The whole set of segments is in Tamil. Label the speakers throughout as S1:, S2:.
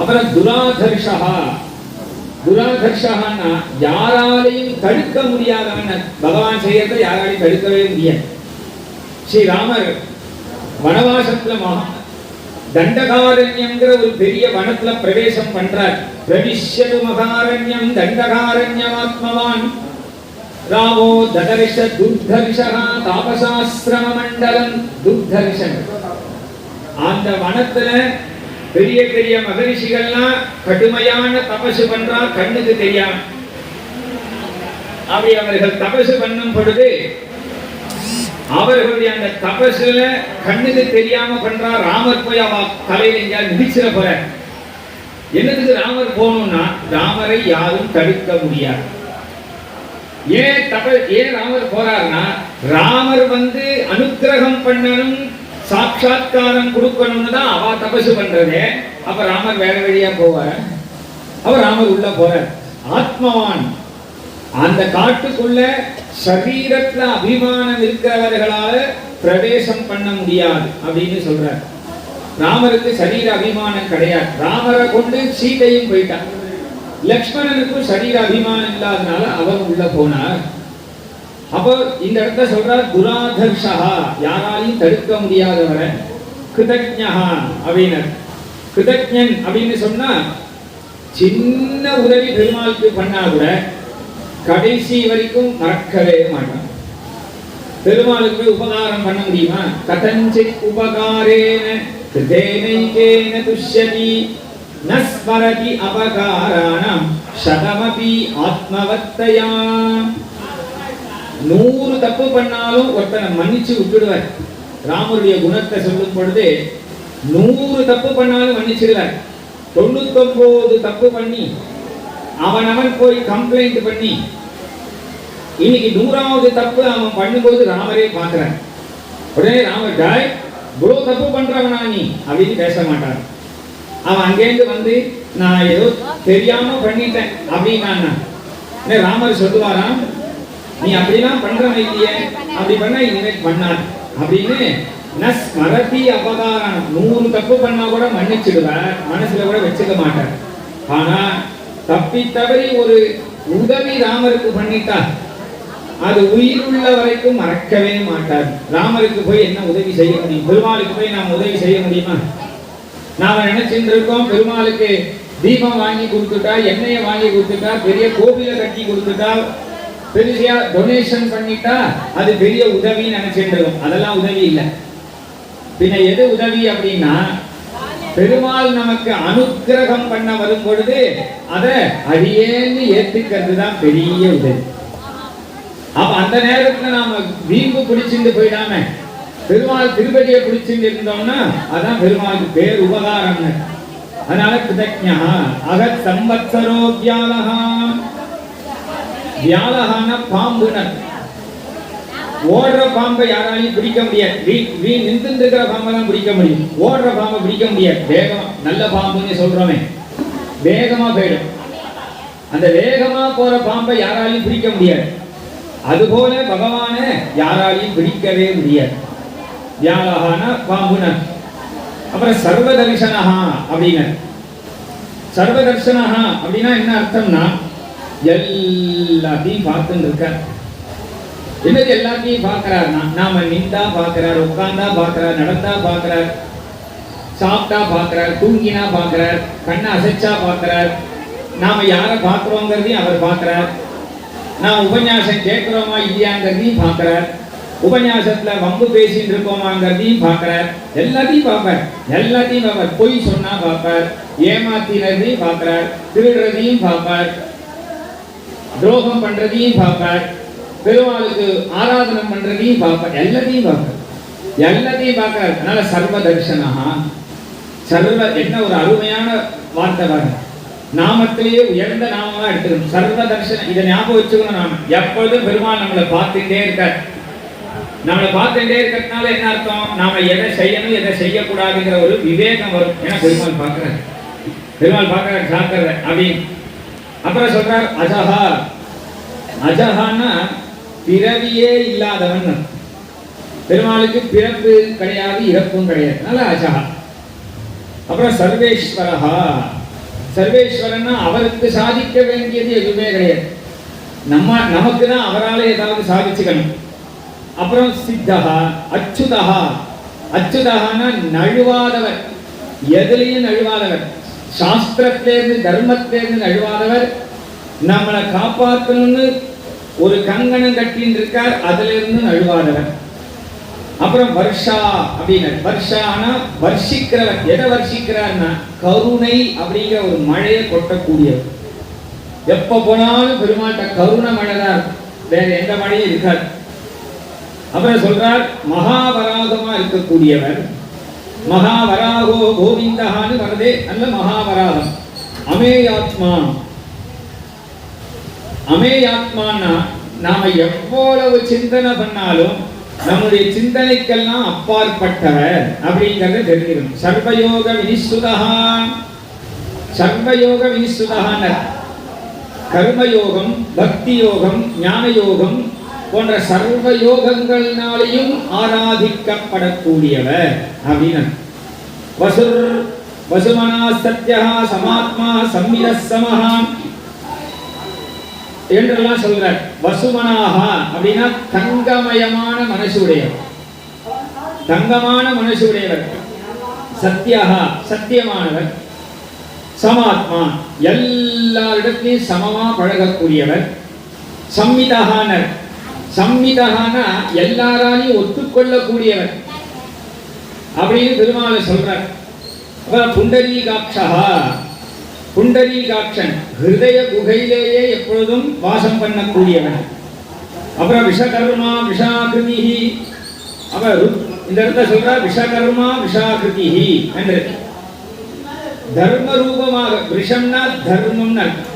S1: அவரை துராதர்ஷா துராதர்ஷான்னா யாராலையும் தடுக்க முடியாதவன். பகவான் செய்யறதை யாராலையும் தடுக்கவே முடியாது. ஸ்ரீராமர் வனவாசத்துல மகா தண்டகாரண்யம்ங்கிற ஒரு பெரிய வனத்துல பிரவேசம் பண்றார். பிரவிஷ்யது மகாரண்யம் தண்டகாரண்யமாத்மவான் ராமோ ததரிஷ துர்தரிஷா தாபசாஸ்திரம மண்டலம் துர்தரிஷன். அந்த வனத்துல பெரிய பெரிய மகரிஷிகள்லாம் கடுமையான தபசு பண்றா கண்ணுக்கு தெரியாம. அப்படி அவர்கள் தபசு பண்ணும் பொழுது அவர்களுடைய அந்த தபசுல கண்ணுக்கு தெரியாம பண்றா ராமர் போய் அவ தலையில எங்கேயாவது மிதிச்சிட போற. என்னதுக்கு ராமர் போகணும்னா ராமரை யாரும் தடுக்க முடியாது. ஏன் தப ஏன் ராமர் போறாருன்னா ராமர் வந்து அனுக்கிரகம் பண்ணணும் சாட்சாத்காரம் கொடுக்கணும்னு தான் அவ தபசு பண்றதே. அப்ப ராமர் வேற வழியா போவார். அவர் ராமர் உள்ள போறார். ஆத்மவான். அந்த காட்டுக்குள்ள சரீரத்துல அபிமானம் இருக்கிறவர்களால பிரவேசம் பண்ண முடியாது அப்படின்னு சொல்றார். ராமருக்கு சரீர அபிமானம் கிடையாது. ராமரை கொண்டு சீதையும் போயிட்டார் லக்ஷ்மணனுக்கும் சரீர அபிமானம் இல்லாதனால அவர் உள்ள போனார். அப்போ இந்த இடத்துல சொல்றார் துராதர்ஷா யாராலையும் தடுக்க முடியாதவரை கிருதஜா அப்படின்னார் கிருதஜன் அப்படின்னு சொன்னா சின்ன உதவி பெருமாளுக்கு பண்ணா கூட கடைசி வரைக்கும் மறக்கவே மாட்டான். பெருமாளுக்கு உபகாரம் பண்ண முடியுமா? கதஞ்சித் உபகாரேன கிருதேனைகேன துஷ்யதி நஸ்மரதி அபகாராணம் சதமபி ஆத்மவத்தயா நூறு தப்பு பண்ணாலும் ஒருத்தனை மன்னிச்சு விட்டுடுவார். ராமருடைய குணத்தை சொல்லும் பொழுது நூறு தப்பு பண்ணாலும் மன்னிச்சிடுவார். தொண்ணூத்தொன்பது தப்பு பண்ணி அவன் அவன் போய் கம்ப்ளைண்ட் பண்ணி இன்னைக்கு நூறாவது தப்பு அவன் பண்ணும்போது ராமரே பார்க்கிறான். உடனே ராமர் டாய் இவ்வளோ தப்பு பண்றவனா நீ? அப்படின்னு பேச மாட்டான். அவன் அங்கேருந்து வந்து நான் ஏதோ தெரியாம பண்ணிட்டேன் அப்படின்னா ராமர் சொல்லுவாராம் நீ அப்படிலாம் பண்ற வைத்திய அப்படி பண்ண இனிமேல் பண்ணான் அப்படின்னு நஸ் மரத்தி அபகாரம். நூறு தப்பு பண்ணா கூட மன்னிச்சிடுவார் மனசுல கூட வச்சுக்க மாட்டார். ஆனா தப்பி தவறி ஒரு உதவி ராமருக்கு பண்ணிட்டா அது உயிர் உள்ள வரைக்கும் மறக்கவே மாட்டார். ராமருக்கு போய் என்ன உதவி செய்ய முடியும்? பெருமாளுக்கு போய் நாம் உதவி செய்ய முடியுமா? நாம நினைச்சிட்டு இருக்கோம் பெருமாளுக்கு தீபம் வாங்கி கொடுத்துட்டா எண்ணெயை வாங்கி கொடுத்துட்டா பெரிய கோவிலை கட்டி கொடுத்துட்டா பெரிய டொனேஷன் பண்ணிட்டா அது பெரிய உதவின்னு நினைச்சிட்டு அதெல்லாம் உதவி இல்லை. பின்ன எது உதவி அப்படின்னா பெருமாள் நமக்கு அனுக்கிரகம் பண்ண வரும் பொழுது அதை அடியேன்னு ஏத்துக்கிறது தான் பெரிய உதவி. அப்ப அந்த நேரத்துல நாம வீம்பு பிடிச்சிட்டு போயிடாம பெருமாள் திருப்பதியை பிடிச்சிட்டு இருந்தோம்னா அதான் பெருமாளுக்கு பேர் உபகாரம்னு. அதனால கிருதஜா அகத் சம்பத்சரோ வியாழகான பாம்புனர் ஓடுற பாம்பை யாராலையும் பிடிக்க முடியாது. வீ வீ நின்று இருக்கிற பாம்பை தான் பிடிக்க முடியும். ஓடுற பாம்பை பிடிக்க முடியாது. வேகமா நல்ல பாம்புன்னு சொல்றோமே. வேகமா போயிடும். அந்த வேகமா போற பாம்பை யாராலையும் பிடிக்க முடியாது. அதுபோல பகவான யாராலையும் பிடிக்கவே முடியாது. வியாழகான பாம்புனர் அப்புறம் சர்வ தரிசனஹா அப்படின்னு சர்வ தரிசனஹா அப்படின்னா என்ன அர்த்தம்னா எல்லாத்தையும் பார்த்துட்டு இருக்கார் என்னது எல்லாத்தையும் பார்க்கிறார்னா நாம நின்றா பார்க்கிறார் உட்கார்ந்தா பார்க்கிறார் நடந்தா பார்க்கிறார் சாப்பிட்டா பார்க்கிறார் தூங்கினா பார்க்கிறார் கண்ணை அசைச்சா பார்க்கிறார். நாம யாரை பார்க்கிறோங்கிறதையும் அவர் பார்க்கிறார். நான் உபன்யாசம் கேட்கிறோமா இல்லையாங்கிறதையும் பார்க்கிறார். உபன்யாசத்துல வம்பு பேசிட்டு இருக்கோமாங்கிறதையும் பார்க்கிறார். எல்லாத்தையும் பார்ப்பார். எல்லாத்தையும் பார்ப்பார். பொய் சொன்னா பார்ப்பார். ஏமாத்தினதையும் பார்க்கிறார். திருடுறதையும் பார்ப்பார். துரோகம் பண்றதையும் பார்ப்பார் பெருமாளுக்கு ஆராதனம் பண்றதையும் பார்ப்பார் எல்லாத்தையும் பார்ப்பார் எல்லாத்தையும் பார்க்கிறார் அதனால சர்வ தரிசனஹா. சர்வ என்ன ஒரு அருமையான வார்த்தை பாருங்க. நாமத்திலேயே உயர்ந்த நாமமா எடுத்துக்கணும். சர்வ தரிசனம் இதை ஞாபகம் வச்சுக்கணும் நாம. எப்பொழுதும் பெருமாள் நம்மளை பார்த்துட்டே இருக்கார்? நம்மளை பார்த்துட்டே இருக்கிறதுனால என்ன அர்த்தம்? நாம எதை செய்யணும் எதை செய்யக்கூடாதுங்கிற ஒரு விவேகம் வரும். ஏன்னா பெருமாள் பார்க்கிறார். பெருமாள் பார்க்கிறார் ஜாக்கிரதை அப்படின்னு. அப்புறம் சொல்றார் அஜஹா. அஜஹான்னா பிறவியே இல்லாதவன். பெருமாளுக்கு பிறப்பு கிடையாது இறப்பும் கிடையாது. அதனால அஜஹா. அப்புறம் சர்வேஸ்வரஹா. சர்வேஸ்வரன்னா அவருக்கு சாதிக்க வேண்டியது எதுவுமே கிடையாது. நம்ம நமக்கு தான் அவரால் ஏதாவது சாதிச்சுக்கணும். அப்புறம் சித்தகா அச்சுதகா அச்சுதகான்னா நழுவாதவர். எதுலையும் நழுவாதவர். சாஸ்திரத்திலேருந்து தர்மத்திலேருந்து நழுவாதவர். நம்மளை காப்பாற்றணும்னு ஒரு கங்கணம் கட்டின்னு இருக்கார் அதுல இருந்து நழுவாதவர். அப்புறம் வர்ஷா அப்படின்னு. வர்ஷானா வர்ஷிக்கிறவர். எதை வர்ஷிக்கிறார்னா கருணை அப்படிங்கிற ஒரு மழையை கொட்டக்கூடியவர். எப்ப போனாலும் பெருமாட்ட கருணை மழை தான் வேற எந்த மழையும் இருக்காது. அப்புறம் சொல்றார் மகாபராதமா இருக்கக்கூடியவர். மகாவராகோ கோவிந்தகான்னு வரதே நல்ல மகாவராகம். அமேயாத்மா. அமேயாத்மான்னா நாம எவ்வளவு சிந்தனை பண்ணாலும் நம்முடைய சிந்தனைக்கெல்லாம் அப்பாற்பட்டவர் அப்படிங்கறத தெரிஞ்சிடும் சர்வயோக வினிஸ்துதா சர்வயோக வினிஸ்துதான்னு கர்மயோகம் பக்தி யோகம் ஞான யோகம் போன்ற சர்வ யோகங்களினாலையும் ஆராதிக்கப்படக்கூடியவர் அப்படின்னு வசுர் வசுமனா சத்யா சமாத்மா சம்மித சமஹா என்றெல்லாம் சொல்றார். வசுமனாகா அப்படின்னா தங்கமயமான மனசு உடையவர் தங்கமான மனசு உடையவர் சத்யஹா சத்தியமானவர். சமாத்மா எல்லாரிடத்திலையும் சமமா பழகக்கூடியவர். சம்மிதகானர். சம்மிதகானா எல்லாராலையும் ஒத்துக்கொள்ளக்கூடியவர் அப்படின்னு பெருமாளை சொல்றார். அப்புறம் புண்டரீகாட்சா புண்டரீகாட்சன் ஹிருதய குகையிலேயே எப்பொழுதும் வாசம் பண்ணக்கூடியவன். அப்புறம் விஷகர்மா விஷாகிருதி அப்புறம் இந்த இடத்த சொல்றா விஷகர்மா விஷாகிருதி என்று. தர்ம ரூபமாக விஷம்னா தர்மம்னு அர்த்தம்.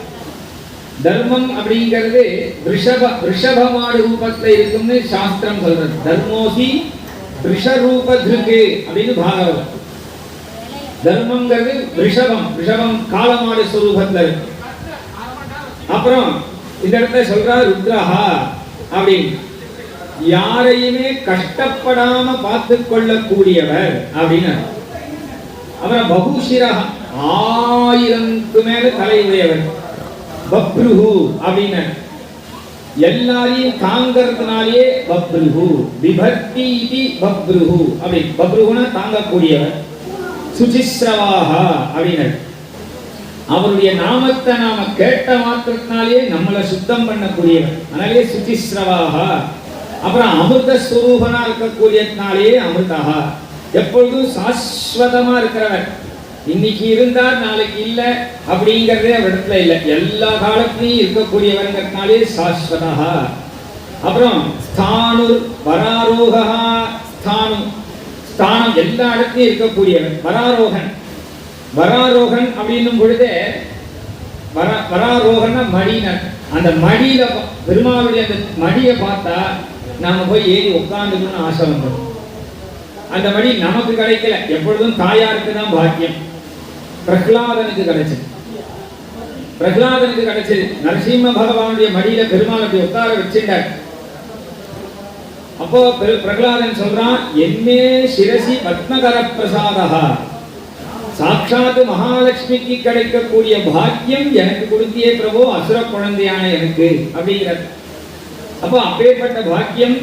S1: தர்மம் அப்படிங்கிறது ரிஷப ரிஷபமாடு ரூபத்தில் இருக்கும்னு சாஸ்திரம் சொல்றது. தர்மோசி ரிஷரூப திருக்கு அப்படின்னு பாகவதம். தர்மங்கிறது ரிஷபம் ரிஷபம் காலமாடு சுரூபத்தில் இருக்கு. அப்புறம் இந்த இடத்துல சொல்றா ருத்ரஹா அப்படின்னு. யாரையுமே கஷ்டப்படாம பார்த்து கொள்ளக்கூடியவர் அப்படின்னு அப்புறம் பகுஷிரஹா ஆயிரம்க்கு மேல தலையுடையவர். பப்ருஹு அப்படின்னு. எல்லாரையும் தாங்கிறதுனாலேயே பப்ருஹு விபக்தி இது பப்ருஹு அப்படி பப்ருஹுனா தாங்கக்கூடியவர். சுசிஸ்ரவாஹா அப்படின்னு. அவருடைய நாமத்தை நாம கேட்ட மாத்திரத்தினாலேயே நம்மளை சுத்தம் பண்ணக்கூடியவர். அதனாலே சுசிஸ்ரவாஹா அப்புறம் அமிர்த ஸ்வரூபனா இருக்கக்கூடியதுனாலே அமிர்தா எப்பொழுதும் சாஸ்வதமா இருக்கிறவர். இன்னைக்கு இருந்தார் நாளைக்கு இல்லை அப்படிங்கறதே இடத்துல இல்லை. எல்லா காலத்திலையும் இருக்கக்கூடியவருங்கிறதுனாலே சாஸ்வதா. அப்புறம் ஸ்தானு வராரோகா ஸ்தானு. ஸ்தானம் எல்லா இடத்துலையும் இருக்கக்கூடியவன் வராரோகன். வராரோகன் அப்படின்னும் பொழுது வர வராரோகன்னா மடினர் அந்த மடியில பெருமாளுடைய அந்த மடியை பார்த்தா நாம போய் ஏறி உட்காந்துக்கணும்னு ஆசை வந்துடும். அந்த மடி நமக்கு கிடைக்கல. எப்பொழுதும் தாயாருக்கு தான் பாக்கியம். பிரகலாதனுக்கு கிடைச்சது. பிரகலாதனுக்கு கிடைச்சது. நரசிம்ம பகவானுடைய மடியில பெருமாள் அப்படி உட்கார அப்போ பிரகலாதன் சொல்றான் என்னே சிரசி பத்மகர பிரசாதா சாட்சாத் மகாலட்சுமிக்கு கிடைக்கக்கூடிய பாக்கியம் எனக்கு கொடுத்தியே பிரபு அசுர குழந்தையான எனக்கு அப்படிங்கிறார். அப்போ அப்பேற்பட்ட பாக்கியம்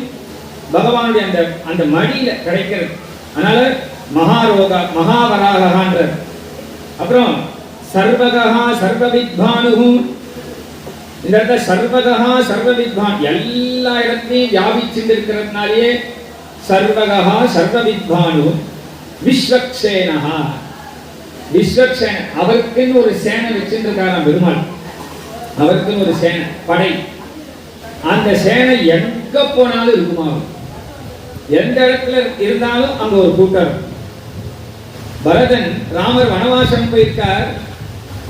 S1: பகவானுடைய அந்த அந்த மடியில கிடைக்கிறது. அதனால மகாரோகா மகாவராகன்றார் அப்புறம் சர்வகா சர்வவித்வானுகும் இந்த இடத்துல சர்வகா சர்வவித்வான் எல்லா இடத்தையும் வியாபிச்சுட்டு இருக்கிறதுனாலேயே சர்வகா சர்வவித்வானு விஸ்வக்சேனஹா விஸ்வக்சேன அவருக்குன்னு ஒரு சேனை வச்சிருக்காராம் பெருமாள். அவருக்குன்னு ஒரு சேனை படை. அந்த சேனை எங்க போனாலும் இருக்குமா எந்த இடத்துல இருந்தாலும் அங்க ஒரு கூட்டம் இருக்கும். பரதன் ராமர் வனவாசம் போயிருக்கார்.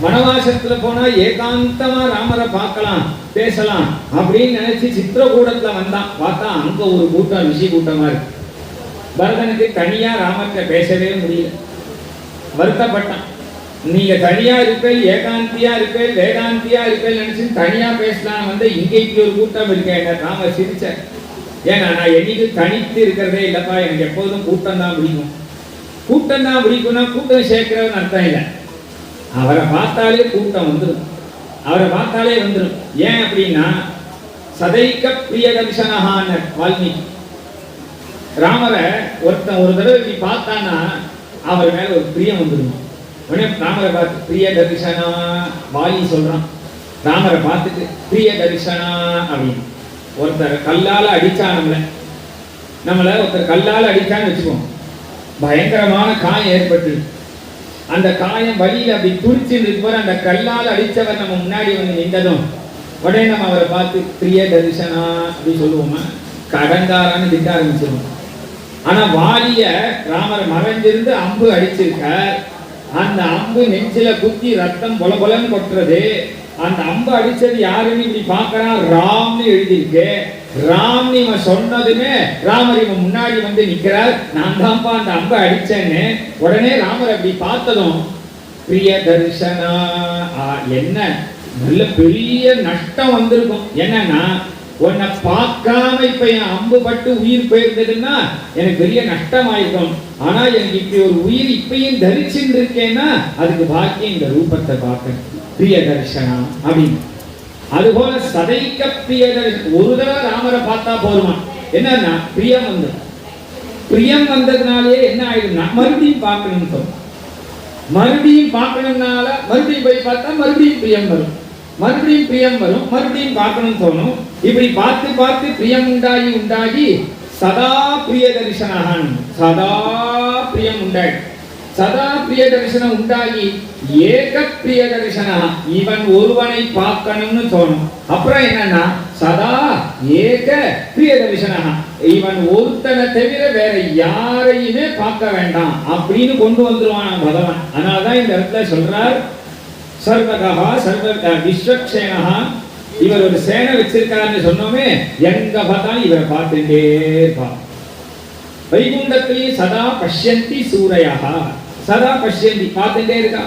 S1: வனவாசத்துல போனா ஏகாந்தமா ராமரை பார்க்கலாம் பேசலாம் அப்படின்னு நினைச்சு சித்திரகூடத்துல வந்தான். பார்த்தா அங்க ஒரு கூட்டம் ரிஷி கூட்டமா இருக்கு. பரதனுக்கு தனியா ராமர்கிட்ட பேசவே முடியல. வருத்தப்பட்டான். நீங்க தனியா இருப்பேன் ஏகாந்தியா இருப்பேன் வேகாந்தியா இருப்பேன் நினைச்சு தனியா பேசலாம் வந்து இங்க இப்படி ஒரு கூட்டம் இருக்கேன் ராமர் சிரிச்சார். ஏன்னா நான் என்னைக்கு தனித்து இருக்கிறதே இல்லப்பா எனக்கு எப்போதும் கூட்டம் தான் பிடிக்கும். கூட்டம் தான் பிடிக்கும்னா கூட்டம் சேர்க்கிறவன் அர்த்தம் இல்லை. அவரை பார்த்தாலே கூட்டம் வந்துடும் அவரை பார்த்தாலே வந்துடும் ஏன் அப்படின்னா சதைக்க பிரிய தரிசனஹான வால்மீகி. ராமரை ஒருத்தன் ஒரு தடவை இப்படி பார்த்தானா அவர் மேல ஒரு பிரியம் வந்துடும் உடனே ராமரை பார்த்து பிரிய தரிசனா வாலி சொல்றான். ராமரை பார்த்துட்டு பிரிய தரிசனா அப்படின்னு. ஒருத்தர் கல்லால அடிச்சா நம்மள. நம்மள ஒருத்தர் கல்லால அடிச்சான்னு வச்சுக்கோங்க. பயங்கரமான காயம் ஏற்பட்டு. அந்த காயம் வழியில் அப்படி துரிச்சு இருக்கும்போது அந்த கல்லால் அடித்தவர் நம்ம முன்னாடி வந்து நின்றதும் உடனே நம்ம அவரை பார்த்து பிரிய தரிசனா அப்படி சொல்லுவோமா? கடங்காரான்னு திட்ட ஆரம்பிச்சிருவோம். ஆனா வாலிய ராமர் மறைஞ்சிருந்து அம்பு அடிச்சிருக்கார். அந்த அம்பு நெஞ்சில குத்தி ரத்தம் பொல பொலன்னு கொட்டுறது அந்த அம்பு அடிச்சது யாருன்னு இப்படி பார்க்கறான்? ராம்னு எழுதியிருக்கு. ராம் இவன் சொன்னதுமே ராமர் இவன் முன்னாடி வந்து நிற்கிறார் நான் தான்ப்பா அந்த அம்பை அடிச்சேன்னு. உடனே ராமர் அப்படி பார்த்ததும் பிரிய தரிசனா என்ன? நல்ல பெரிய நஷ்டம் வந்திருக்கும். என்னன்னா உன்னை பார்க்காம இப்ப என் அம்பு பட்டு உயிர் போயிருந்ததுன்னா எனக்கு பெரிய நஷ்டம் ஆயிருக்கும் ஆனா எனக்கு இப்படி ஒரு உயிர் இப்பயும் தரிச்சுட்டு இருக்கேன்னா அதுக்கு பாக்கியம் இந்த ரூபத்தை பார்க்கணும். பிரியதர்ஷனா தரிசனம் அப்படின்னு அதுபோல சதைக்க பிரிய ஒரு தடவை ராமரை பார்த்தா போதுமா? என்னன்னா பிரியம் வந்தது. பிரியம் வந்ததுனாலே என்ன ஆயிடும்னா மறுபடியும் பார்க்கணும்னு தோணும். மறுபடியும் பார்க்கணும்னால மறுபடியும் போய் பார்த்தா மறுபடியும் பிரியம் வரும். மறுபடியும் பிரியம் வரும் மறுபடியும் பார்க்கணும்னு தோணும். இப்படி பார்த்து பார்த்து பிரியம் உண்டாகி உண்டாகி சதா பிரிய தரிசனகான் சதா பிரியம் உண்டாகி. சதா பிரிய தரிசனம் உண்டாகி ஏக பிரிய தரிசனா இவன் ஒருவனை பார்க்கணும்னு தோணும். அப்புறம் என்னன்னா சதா ஏக பிரிய தரிசனா. இவன் ஒருத்தனை தவிர வேற யாரையுமே பார்க்க வேண்டாம் அப்படின்னு கொண்டு வந்துருவான் பகவான். அதனாலதான் இந்த இடத்துல சொல்றார் சர்வகா சர்வ விஸ்வக்ஷேனகா இவர் ஒரு சேனை வச்சிருக்காருன்னு சொன்னோமே எங்க பார்த்தாலும் இவரை பார்த்துட்டே இருப்பான் வைகுண்டத்திலேயே சதா பஷ்யந்தி சூரையாக. சதா பஷ்யந்தி பார்த்துட்டே இருக்கா